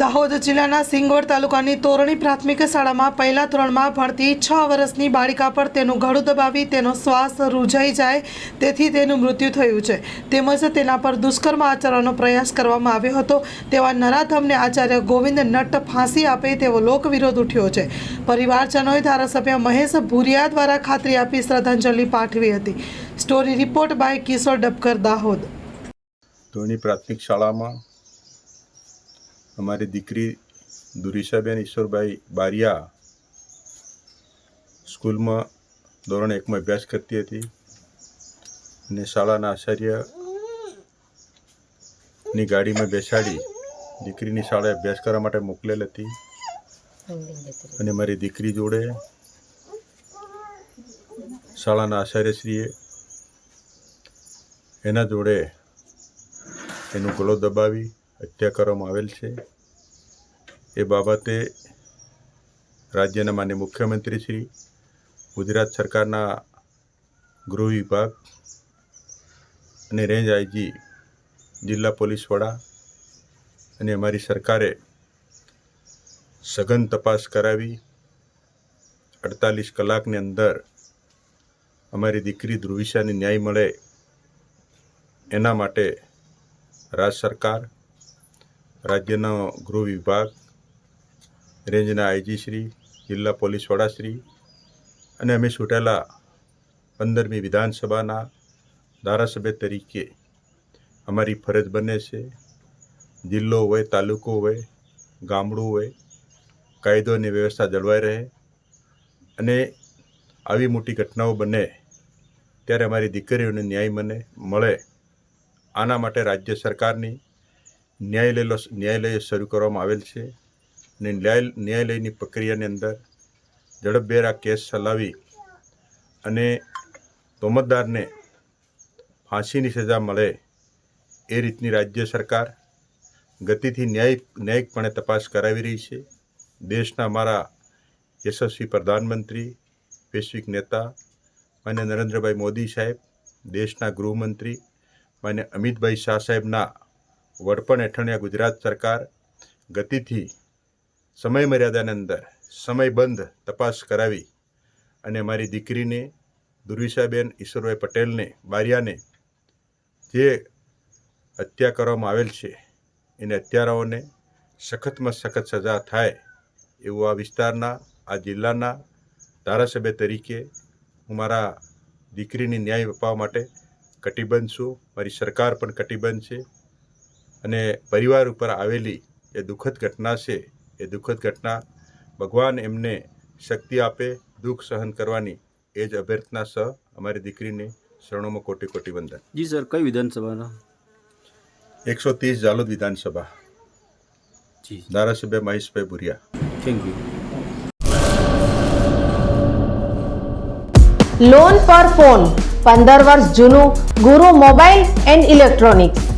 દાહોદ જિલ્લાના સિંગવડ તાલુકાની તોરણી પ્રાથમિક શાળામાં પહેલા ધોરણમાં ભણતી છ વર્ષની બાળિકા પર તેનું ગળું દબાવી તેનો શ્વાસ રૂંઝાઈ જાય, તેથી તેનું મૃત્યુ થયું છે. તેમજ તેના પર દુષ્કર્મ આચરવાનો પ્રયાસ કરવામાં આવ્યો હતો. તેવા નરાધમને આચાર્ય ગોવિંદ નટ્ટ ફાંસી આપે તેવો લોકવિરોધ ઉઠ્યો છે. પરિવારજનોએ ધારાસભ્ય મહેશ ભુરિયા દ્વારા ખાતરી આપી શ્રદ્ધાંજલિ પાઠવી હતી. Story report by Kishor Dabkar, Dahod. Dhoni પ્રાથમિક શાળામાં અમારી દીકરી દુરીશાબેન ઈશ્વરભાઈ બારિયા સ્કૂલમાં ધોરણ એકમાં અભ્યાસ કરતી હતી અને શાળાના આચાર્યની ગાડીમાં બેસાડી દીકરીની શાળાએ અભ્યાસ કરવા માટે મોકલેલ હતી. અને મારી દીકરી જોડે શાળાના આચાર્યશ્રીએ એના જોડે એનું ગળો દબાવી હત્યા કરવામાં આવેલ છે. એ બાબતે રાજ્યના માન્ય મુખ્યમંત્રી શ્રી, ગુજરાત સરકારના ગૃહ વિભાગ અને રેન્જ આઈજી જિલ્લા પોલીસ વડા અને અમારી સરકારે સઘન તપાસ કરાવી. અડતાલીસ કલાકની અંદર અમારી દીકરી ધ્રુવિશાને ન્યાય મળે એના માટે રાજ્ય સરકાર રાજ્યનો ગૃહ વિભાગ, રેન્જના આઈજી શ્રી, જિલ્લા પોલીસ વડાશ્રી અને અમે છૂટેલા પંદરમી વિધાનસભાના ધારાસભ્ય તરીકે અમારી ફરજ બને છે. જિલ્લો હોય, તાલુકો હોય, ગામડું હોય, કાયદો અને વ્યવસ્થા જળવાઈ રહે અને આવી મોટી ઘટનાઓ બને ત્યારે અમારી દીકરીઓને ન્યાય મને મળે. આના માટે રાજ્ય સરકારની ન્યાયાલયો ન્યાયાલય શરૂ કરવામાં આવેલ છે અને ન્યાય ન્યાયાલયની પ્રક્રિયાની અંદર ઝડપભેર આ કેસ ચલાવી અને તોમતદારને ફાંસીની સજા મળે એ રીતની રાજ્ય સરકાર ગતિથી ન્યાય ન્યાયિકપણે તપાસ કરાવી રહી છે. દેશના અમારા યશસ્વી પ્રધાનમંત્રી, વૈશ્વિક નેતા માન્ય નરેન્દ્રભાઈ મોદી સાહેબ, દેશના ગૃહમંત્રી માન્ય અમિતભાઈ શાહ સાહેબના વડપણ હેઠળની આ ગુજરાત સરકાર ગતિથી સમય મર્યાદાની અંદર સમયબંધ તપાસ કરાવી અને મારી દીકરીને દુર્વિશાબેન ઈશ્વરભાઈ પટેલને, બારિયાને જે હત્યા કરવામાં આવેલ છે, એને હત્યારાઓને સખતમાં સખત સજા થાય એવું આ વિસ્તારના, આ જિલ્લાના ધારાસભ્ય તરીકે હું મારા દીકરીને ન્યાય અપાવવા માટે કટિબંધ છું. મારી સરકાર પણ કટિબંધ છે. અને પરિવાર ઉપર આવેલી એ દુઃખદ ઘટના છે એ દુઃખદ ઘટના ભગવાન એમને શક્તિ આપે દુઃખ સહન કરવાની એ જ અભ્યર્થના સહ અમારી દીકરીને શરણોમાં કોટી કોટી વંદન. જી સર કઈ વિધાનસભાના? એકસો ત્રીસ જાલોદ વિધાનસભા. જી ધારાસભ્ય Maheshbhai Bhuriya. Thank you. Loan પર ફોન પંદર વર્ષ જૂનું ગુરુ મોબાઈલ એન્ડ ઇલેક્ટ્રોનિક્સ.